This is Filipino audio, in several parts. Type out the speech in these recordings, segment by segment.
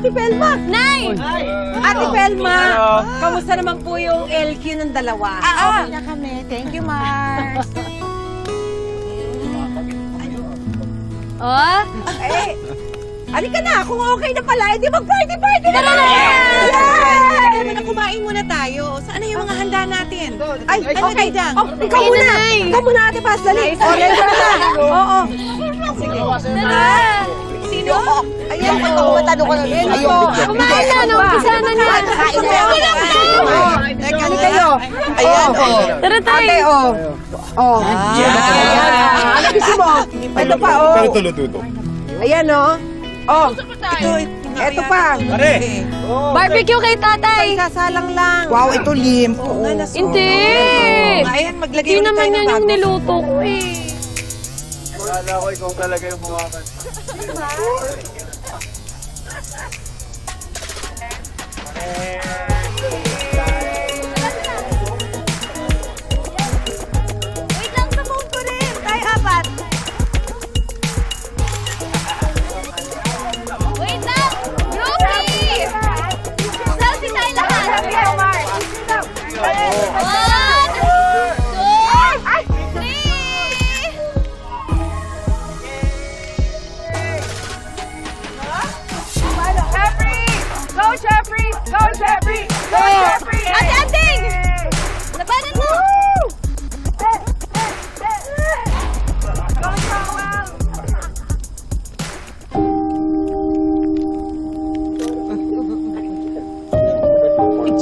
Ate Pelma! Nay! Ate Pelma! Kamusta naman po yung LQ ng dalawa? Ah, okay na kami. Thank you, Mars. Oh? eh, halika na. Kung okay na pala, edi mag-party-party na Tara lang! Tara na, kumain muna tayo. Saan na yung mga handa natin? Ay, Ano, okay. Didang? Oh, ikaw muna. na, Nay. Ikaw muna, Ate Paz. Dali. Oh, ready na. Oo. Tara! Sino? Ayan po. Matalo ko na. Ayan po. Kumain na, no? Umpisa na niya. Kain na. Teka, kayo? Ayan, Oh. Tara tayo. Ate, oh. Oh. Ayan. Ano gusto mo? Ito pa, oh. Pero tulo-tulo. Ayan, oh. Oh. Ito, Eto pa. Pare! Barbecue kay tatay. Sasalang lang. Wow, ito limpo. Hindi. Ayan, maglagay Hindi ulit naman tayo ng yan yung bago. niluto ko eh. Akala ko ikaw talaga yung buwakan. Wait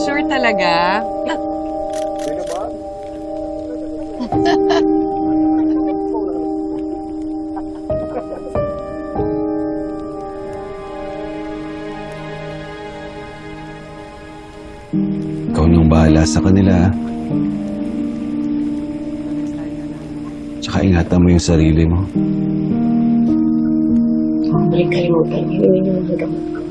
Picture talaga. Ikaw nang bahala sa kanila. ah. Tsaka ingatan mo yung sarili mo. Huwag kalimutan yung ininom mo gamot ko.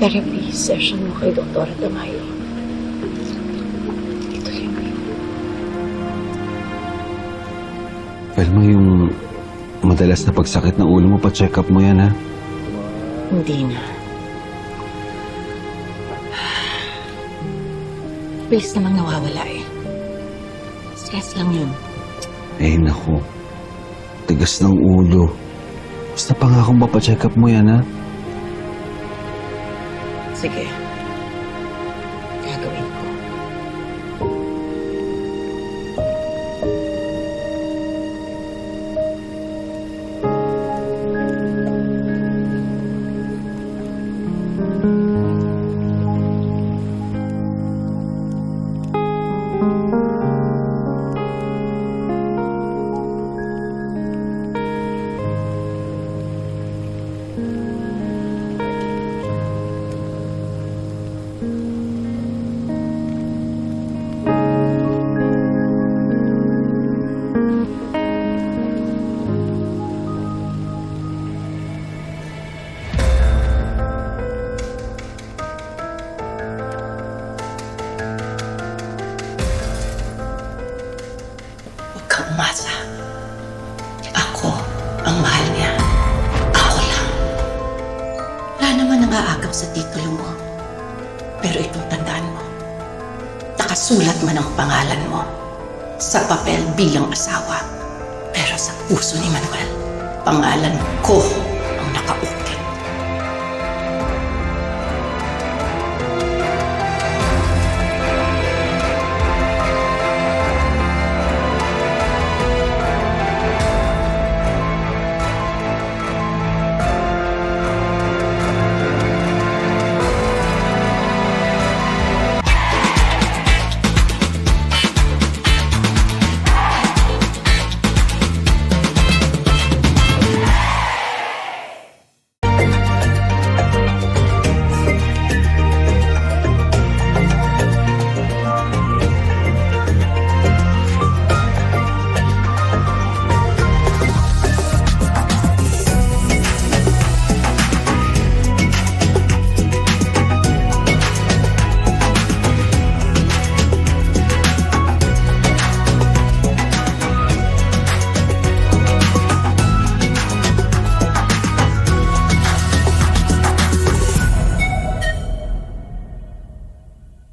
Therapy session mo kay Dr. Tamayo. Ituloy mo yun. Velma, yung madalas na pagsakit ng ulo mo, pa-check up mo yan, ha? Hindi na. Bilis namang nawawala eh. Stress lang yun. Eh, naku. Tigas ng ulo. Basta pangakong papacheck up mo yan, ha? Sige. Kang umasa. Ako ang mahal niya. Ako lang. Wala naman nangaagaw sa titulo mo. Pero itong tandaan mo. Nakasulat man ang pangalan mo sa papel bilang asawa. Pero sa puso ni Manuel, pangalan ko ang nakaupo.